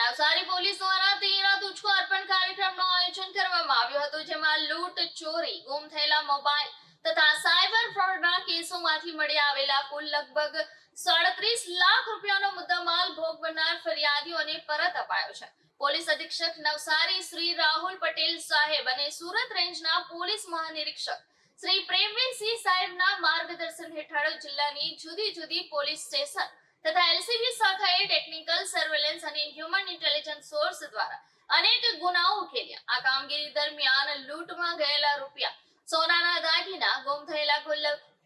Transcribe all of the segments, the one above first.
Navsari police દ્વારા તેરા તુચકો અર્પણ કાર્યક્રમનું આયોજન કરવામાં આવ્યું હતું, જેમાં લૂંટ, ચોરી, ગુમ થયેલા મોબાઈલ તથા સાયબર ફ્રોડના કેસોમાંથી મળી આવેલા કુલ લગભગ સાડત્રીસ લાખ રૂપિયાનો મુદ્દામાલ ભોગ બનનાર ફરિયાદીઓને પરત અપાયો છે. પોલીસ અધિક્ષક નવસારી શ્રી રાહુલ પટેલ સાહેબ અને સુરત રેન્જના પોલીસ મહાનિરીક્ષક શ્રી પ્રેમવીરસિંહ સાહેબના માર્ગદર્શન હેઠળ જિલ્લાની જુદી જુદી પોલીસ સ્ટેશન તથા એલસીબી શાખાએ ટેકનિકલ સર્વેલન્સ અને હ્યુમન ઇન્ટેલિજન્સ સોર્સ દ્વારા અનેક ગુનાઓ ઉકેલ્યા. આ કામગીરી દરમિયાન લૂંટમાં ગયેલા રૂપિયા, સોનાના દાગીના, ગુમ થયેલા કુલ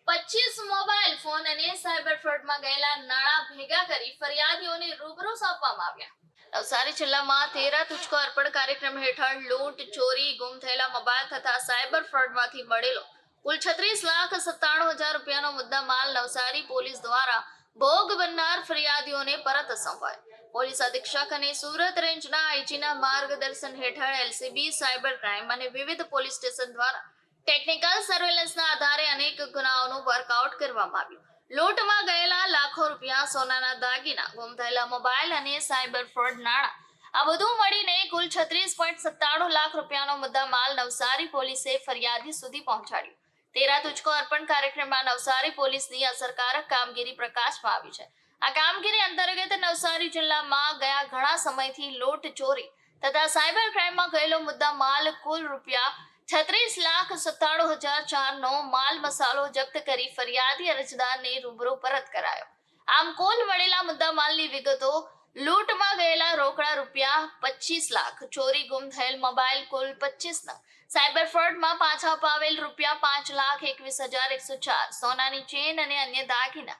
પચીસ મોબાઈલ ફોન અને સાયબર ફ્રોડમાં ગયેલા નાણાં ભેગા કરી ફરિયાદીઓને રૂબરૂ સોંપવામાં આવ્યા. નવસારી જિલ્લામાં તેરા તુચકો અર્પણ કાર્યક્રમ હેઠળ લૂંટ, ચોરી, ગુમ થયેલા મોબાઈલ તથા સાયબર ફ્રોડમાંથી મળેલો કુલ છત્રીસ લાખ સત્તાણું હજાર રૂપિયાનો મુદ્દા માલ નવસારી પોલીસ દ્વારા ભોગ બનનાર ફરિયાદીઓને પરત સોંપાય. પોલીસ અધિક્ષક અને સુરત રેન્જના આઈજીના માર્ગદર્શન હેઠળ એલસીબી, સાયબર ક્રાઇમ અને વિવિધ પોલીસ સ્ટેશન દ્વારા ટેકનિકલ સર્વેલન્સના આધારે અનેક ગુનાઓનું વર્કઆઉટ કરવામાં આવ્યું. લૂંટમાં ગયેલા લાખો રૂપિયા સોનાના દાગીના, ગુમ થયેલા મોબાઈલ અને સાયબર ફ્રોડ નાણાં, આ બધું મળીને કુલ છત્રીસ પોઈન્ટ સત્તાણું લાખ રૂપિયાનો મુદ્દા માલ નવસારી પોલીસે ફરિયાદી સુધી પહોંચાડ્યો. તેરા તુચકો અર્પણ કાર્યક્રમમાં નવસારી પોલીસની અસરકારક કામગીરી પ્રકાશમાં આવી છે. આ કામગીરી અંતર્ગત નવસારી જિલ્લામાં ગયા ઘણા સમયથી લોટ ચોરી તથા સાયબર ક્રાઇમમાં ગયેલો મુદ્દા માલ કુલ રૂપિયા છત્રીસ લાખ સત્તાણું હજાર ચારનો માલ મસાલો જપ્ત કરી ફરિયાદી અરજદારને રૂબરૂ પરત કરાયો. આમ કુલ મળેલા મુદ્દા માલની વિગતો લૂંટમાં ગયેલા રોકડા રૂપિયા પચીસ લાખ, ચોરી ગુમ થયેલ મોબાઈલ કુલ પચીસ લાખ. સાયબર ફ્રોડમાં પાછા અપાવેલ રૂપિયા પાંચ લાખ એકવીસ હજાર એકસો ચાર, સોનાની ચેન અને અન્ય દાગીના.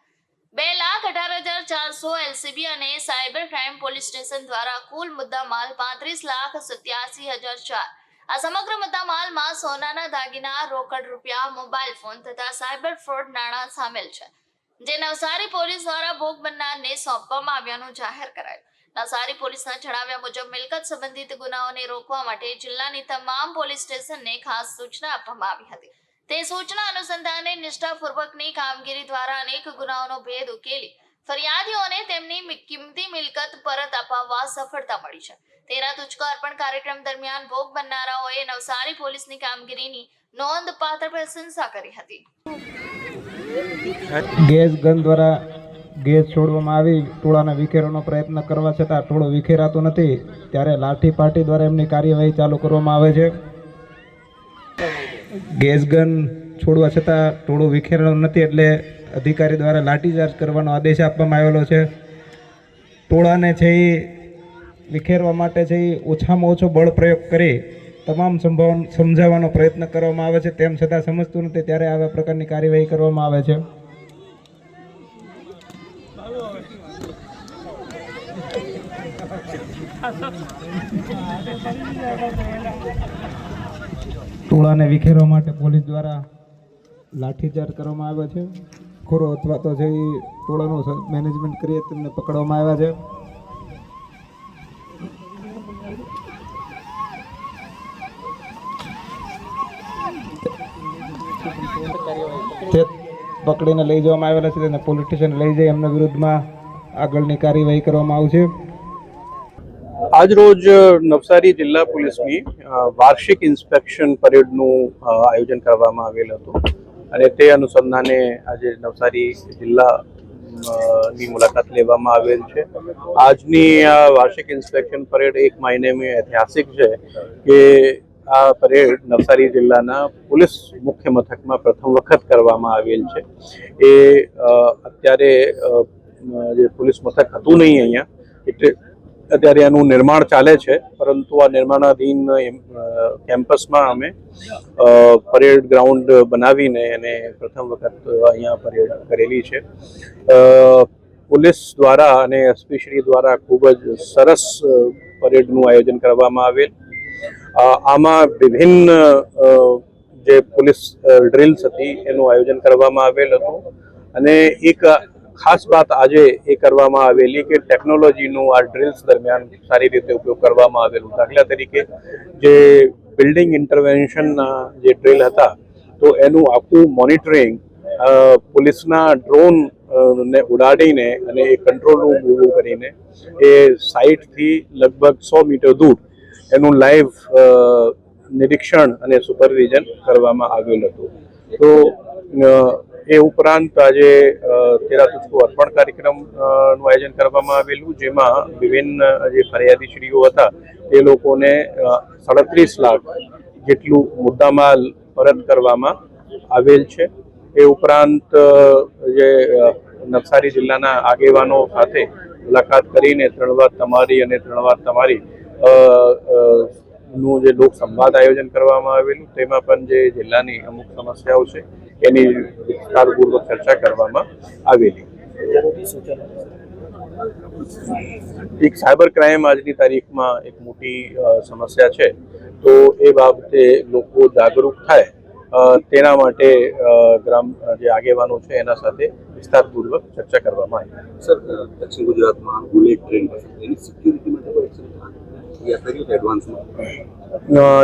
બે લાખ અઢાર હજાર ચારસો એલસીબી અને સાયબર ક્રાઇમ પોલીસ સ્ટેશન દ્વારા કુલ મુદ્દા માલ પાંત્રીસ લાખ સત્યાસી હજાર ચાર. આ સમગ્ર મુદ્દા માલમાં સોનાના દાગીના, રોકડ રૂપિયા, મોબાઈલ ફોન તથા સાયબર ફ્રોડ નાણાં સામેલ છે. જે નવસારી પોલીસ દ્વારા ભોગ બનનારને સોંપવામાં આવ્યાનું જાહેર કરાયું. નવસારી પોલીસના જણાવ્યા મુજબ મિલકત સંબંધિત ગુનાઓને રોકવા માટે જિલ્લાની તમામ પોલીસ સ્ટેશનને ખાસ સૂચના આપવામાં આવી હતી. તે સૂચના અનુસંધાને નિષ્ઠાપૂર્વકની કામગીરી દ્વારા અનેક ગુનાઓનો ભેદ ઉકેલી ફરિયાદીઓને તેમની કિંમતી મિલકત પરત અપાવવા સફળતા મળી છે. તેરા તુચકો અર્પણ કાર્યક્રમ દરમિયાન ભોગ બનનારાઓએ નવસારી પોલીસની કામગીરીની નોંધપાત્ર પ્રશંસા કરી હતી. ગેસ ગન દ્વારા ગેસ છોડવામાં આવી, ટોળાના વિખેરવાનો પ્રયત્ન કરવા છતાં ટોળો વિખેરાતો નથી. ત્યારે લાઠી પાર્ટી દ્વારા એમની કાર્યવાહી ચાલુ કરવામાં આવે છે. ગેસ ગન છોડવા છતાં ટોળું વિખેરાયું નથી એટલે અધિકારી દ્વારા લાઠીચાર્જ કરવાનો આદેશ આપવામાં આવેલો છે. ટોળાને છે એ વિખેરવા માટે છે ઓછામાં ઓછો બળ પ્રયોગ કરી તમામ સંભાવ, સમજાવવાનો પ્રયત્ન કરવામાં આવે છે. તેમ છતાં સમજતું નથી, ત્યારે આવા પ્રકારની કાર્યવાહી કરવામાં આવે છે. ટોળાને વિખેરવા માટે પોલીસ દ્વારા લાઠીચાર્જ કરવામાં આવ્યો છે. ખોરો અથવા તો જે ટોળાનું મેનેજમેન્ટ કરીએ તેમને પકડવામાં આવ્યા છે. તે પકડીને લઈ જવામાં આવેલા છે તેને પોલીસ સ્ટેશન લઈ જઈ એમના વિરુદ્ધમાં આગળની કાર્યવાહી કરવામાં આવશે. આજરોજ નવસારી જિલ્લા પોલીસની વાર્ષિક ઇન્સ્પેક્શન પરેડનું આયોજન કરવામાં આવેલ હતું. અને તે અનુસંધાને આજે નવસારી જિલ્લા ની મુલાકાત લેવામાં આવેલ છે. આજની આ વાર્ષિક ઇન્સ્પેક્શન પરેડ એક માયને ઐતિહાસિક છે કે આ પરેડ નવસારી જિલ્લાના પોલીસ મુખ્ય મથકમાં પ્રથમ વખત કરવામાં આવેલ છે. એ અત્યારે જે પોલીસ મથક હતું નહીં અહીંયા, એટલે અત્યારે એનું નિર્માણ ચાલે છે, પરંતુ આ નિર્માણાધીન કેમ્પસમાં અમે પરેડ ગ્રાઉન્ડ બનાવીને એને પ્રથમ વખત અહીંયા પરેડ કરેલી છે. પોલીસ દ્વારા અને એસપી શ્રી દ્વારા ખૂબ જ સરસ પરેડનું આયોજન કરવામાં આવેલ. આમાં વિભિન્ન જે પોલીસ ડ્રિલ્સ હતી એનું આયોજન કરવામાં આવેલ હતું. અને એક ખાસ વાત આજે એ કરવામાં આવેલી કે ટેકનોલોજીનું આ ડ્રિલ્સ દરમિયાન સારી રીતે ઉપયોગ કરવામાં આવેલું. દાખલા તરીકે જે બિલ્ડિંગ ઇન્ટરવેન્શનના જે ડ્રિલ હતા, તો એનું આખું મોનિટરિંગ પોલીસના ડ્રોન ને ઉડાડીને અને એ કંટ્રોલ રૂમ ઊભું કરીને એ સાઇટથી લગભગ સો મીટર દૂર એનું લાઈવ નિરીક્ષણ અને સુપરવિઝન કરવામાં આવ્યું હતું. તો એ ઉપરાંત આજે તેરા અર્પણ કાર્યક્રમનું આયોજન કરવામાં આવેલું, જેમાં વિભિન્ન જે ફરિયાદીશ્રીઓ હતા, તે લોકોને સાડત્રીસ લાખ જેટલું મુદ્દામાલ પરત કરવામાં આવેલ છે. એ ઉપરાંત જે નવસારી જિલ્લાના આગેવાનો સાથે મુલાકાત કરીને ત્રણ વાર તમારી અને ત્રણ વાર તમારી નું જે લોક સંવાદ આયોજન કરવામાં આવેલું, તેમાં પણ જે જિલ્લાની અમુક સમસ્યાઓ છે, એની વિસ્તારપૂર્વક ચર્ચા કરવામાં આવેલી. એક સાયબર ક્રાઇમ આજની તારીખમાં એક મોટી સમસ્યા છે. તો એ બાબતે લોકો જાગૃત થાય તેના માટે ગ્રામ, જે આગેવાનો છે, એના સાથે વિસ્તારપૂર્વક ચર્ચા કરવામાં આવી. સર દક્ષિણ ગુજરાતમાં બુલેટ ટ્રેન સિક્યુરિટી માટે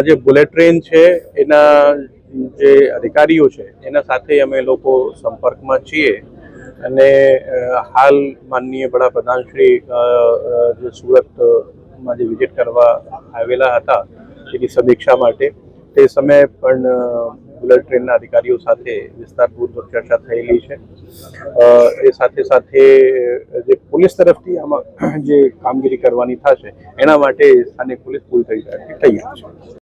જે બુલેટ ટ્રેન છે એના જે અધિકારીઓ છે એના સાથે અમે લોકો સંપર્કમાં છીએ. અને હાલ માનનીય વડાપ્રધાન શ્રી અ, અ, જે સુરતમાં જે વિઝિટ કરવા આવેલા હતા એની સમીક્ષા માટે. તે સમયે પણ બુલેટ ટ્રેનના અધિકારીઓ સાથે વિસ્તારપૂર્વક ચર્ચા થયેલી છે. એ સાથે સાથે જે પોલીસ તરફથી આમાં જે કામગીરી કરવાની થશે, એના માટે સ્થાનિક પોલીસ પૂરી થઈ થઈ છે.